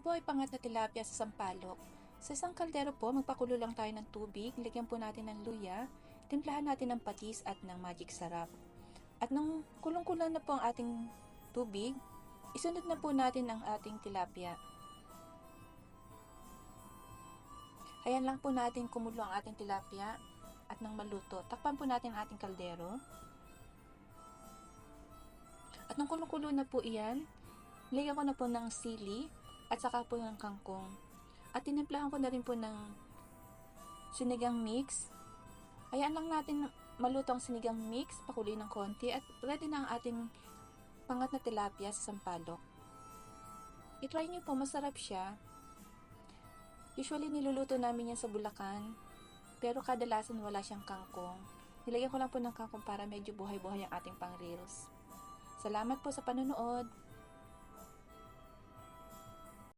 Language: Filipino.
Po ay pangat na tilapia sa sampalok. Sa isang kaldero po, magpakulo lang tayo ng tubig, lagyan po natin ng luya, timplahan natin ng patis at ng magic sarap. At nang kulong-kulang na po ang ating tubig, isunod na po natin ang ating tilapia. Ayan lang po natin kumulo ang ating tilapia at nang maluto. Takpan po natin ang ating kaldero. At nung kulo-kulo na po iyan, lagyan ko na po ng sili at saka po ng kangkong. At tinimplahan ko na rin po ng sinigang mix. Ayan lang natin maluto ang sinigang mix, pakuloy ng konti at ready na ang ating pangat na tilapia sa sampalok. I-try nyo po, masarap siya. Usually niluluto namin yan sa Bulacan, pero kadalasan wala siyang kangkong. Nilagyan ko lang po ng kangkong para medyo buhay-buhay ang ating pang reels. Salamat po sa panonood.